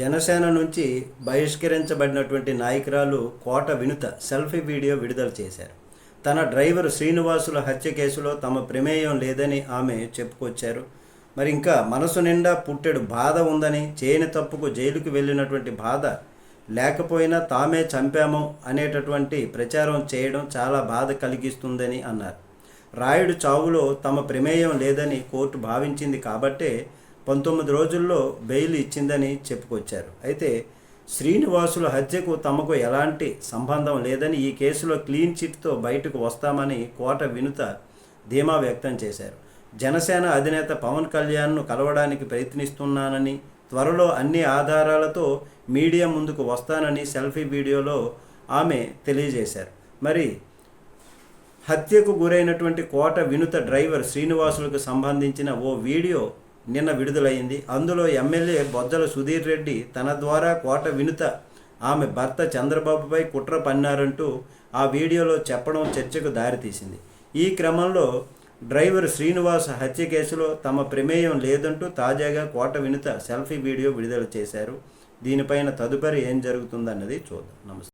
జనసేన నుంచి బహిష్కరించబడినటువంటి నాయకురాలు కోట వినుత సెల్ఫీ వీడియో విడుదల చేశారు. తన డ్రైవర్ శ్రీనివాసుల హత్య కేసులో తమ ప్రమేయం లేదని ఆమె చెప్పుకొచ్చారు. మరి ఇంకా మనసు నిండా పుట్టెడు బాధ ఉందని చేయని తప్పుకు జైలుకు వెళ్ళినటువంటి బాధ లేకపోయినా తామే చంపాము అనేటటువంటి ప్రచారం చేయడం చాలా బాధ కలిగిస్తుందని అన్నారు. రాయుడు చావులో తమ ప్రమేయం లేదని కోర్టు భావించింది కాబట్టే పంతొమ్మిది రోజుల్లో బెయిల్ ఇచ్చిందని చెప్పుకొచ్చారు. అయితే శ్రీనివాసుల హత్యకు తమకు ఎలాంటి సంబంధం లేదని ఈ కేసులో క్లీన్ చిట్తో బయటకు వస్తామని కోట వినుత ధీమా వ్యక్తం చేశారు. జనసేన అధినేత పవన్ కళ్యాణ్ను కలవడానికి ప్రయత్నిస్తున్నానని త్వరలో అన్ని ఆధారాలతో మీడియా ముందుకు వస్తానని సెల్ఫీ వీడియోలో ఆమె తెలియజేశారు. మరి హత్యకు గురైనటువంటి కోట వినుత డ్రైవర్ శ్రీనివాసులకు సంబంధించిన ఓ వీడియో నిన్న విడుదలైంది. అందులో ఎమ్మెల్యే బొజ్జల సుధీర్ రెడ్డి తన ద్వారా కోట వినుత ఆమె భర్త చంద్రబాబుపై కుట్ర పన్నారంటూ ఆ వీడియోలో చెప్పడం చర్చకు దారితీసింది. ఈ క్రమంలో డ్రైవర్ శ్రీనివాస్ హత్య కేసులో తమ ప్రమేయం లేదంటూ తాజాగా కోట వినుత సెల్ఫీ వీడియో విడుదల చేశారు. దీనిపైన తదుపరి ఏం జరుగుతుందన్నది చూద్దాం. నమస్తే.